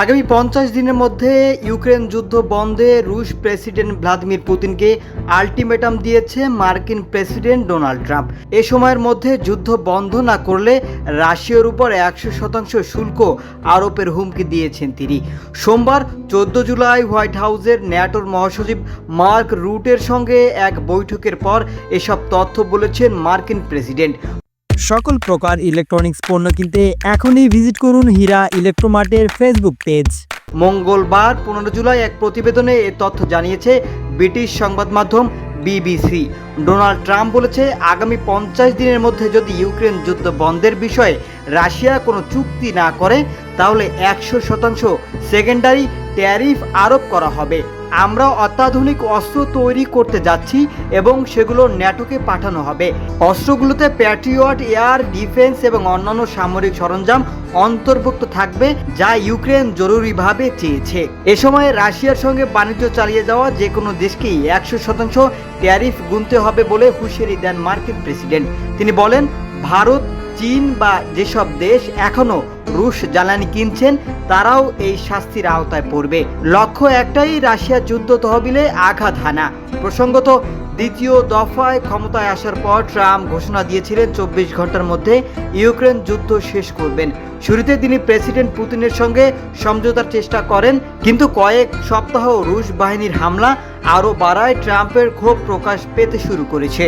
আগামী পঞ্চাশ দিনের মধ্যে ইউক্রেন যুদ্ধ বন্ধে রুশ প্রেসিডেন্ট ভ্লাদিমির পুতিনকে আলটিমেটাম দিয়েছে মার্কিন প্রেসিডেন্ট ডোনাল্ড ট্রাম্প। এ সময়ের মধ্যে যুদ্ধ বন্ধ না করলে রাশিয়ার উপর একশো শতাংশ শুল্ক আরোপের হুমকি দিয়েছেন তিনি। সোমবার চোদ্দ জুলাই হোয়াইট হাউসের ন্যাটোর মহাসচিব মার্ক রুটের সঙ্গে এক বৈঠকের পর এসব তথ্য বলেছেন মার্কিন প্রেসিডেন্ট। সকল প্রকার ইলেকট্রনিক্স পণ্য কিনতে এখনই ভিজিট করুন হীরা ইলেকট্রোমার্টের ফেসবুক পেজ মঙ্গলবার পনেরো জুলাই এক প্রতিবেদনে এ তথ্য জানিয়েছে ব্রিটিশ সংবাদ মাধ্যম বিবিসি। ডোনাল্ড ট্রাম্প বলেছে, আগামী পঞ্চাশ দিনের মধ্যে যদি ইউক্রেন যুদ্ধ বন্ধের বিষয়ে রাশিয়া কোনো চুক্তি না করে, তাহলে একশো শতাংশ সেকেন্ডারি ট্যারিফ আরোপ করা হবে। আমরা অত্যাধুনিক অস্ত্র তৈরি করতে যাচ্ছি এবং সেগুলো ন্যাটোকে পাঠানো হবে। অস্ত্রগুলোতে প্যাট্রিয়ট এয়ার ডিফেন্স এবং অন্যান্য সামরিক সরঞ্জাম অন্তর্ভুক্ত থাকবে, যা ইউক্রেন জরুরিভাবে চেয়েছে। এ সময় রাশিয়ার সঙ্গে বাণিজ্য চালিয়ে যাওয়া যে কোনো দেশকেই একশো শতাংশ ট্যারিফ গুনতে হবে বলে হুঁশিয়ারি দেন মার্কিন প্রেসিডেন্ট। তিনি বলেন, ভারত, চীন বা যেসব দেশ এখনও রুশ জ্বালানি কিনছেন, তারাও এই শাস্তির আওতায় পড়বে। লক্ষ্য একটাই রাশিয়ার যুদ্ধ তহবিলে আঘাত হানা। প্রসঙ্গত, দ্বিতীয় দফায় ক্ষমতায় আসার পর ট্রাম্প ঘোষণা দিয়েছিলেন, চব্বিশ ঘণ্টার মধ্যে ইউক্রেন যুদ্ধ শেষ করবেন। শুরুতে তিনি প্রেসিডেন্ট পুতিনের সঙ্গে সমঝোতার চেষ্টা করেন, কিন্তু কয়েক সপ্তাহ রুশ বাহিনীর হামলা আরও বাড়ায় ট্রাম্পের ক্ষোভ প্রকাশ পেতে শুরু করেছে।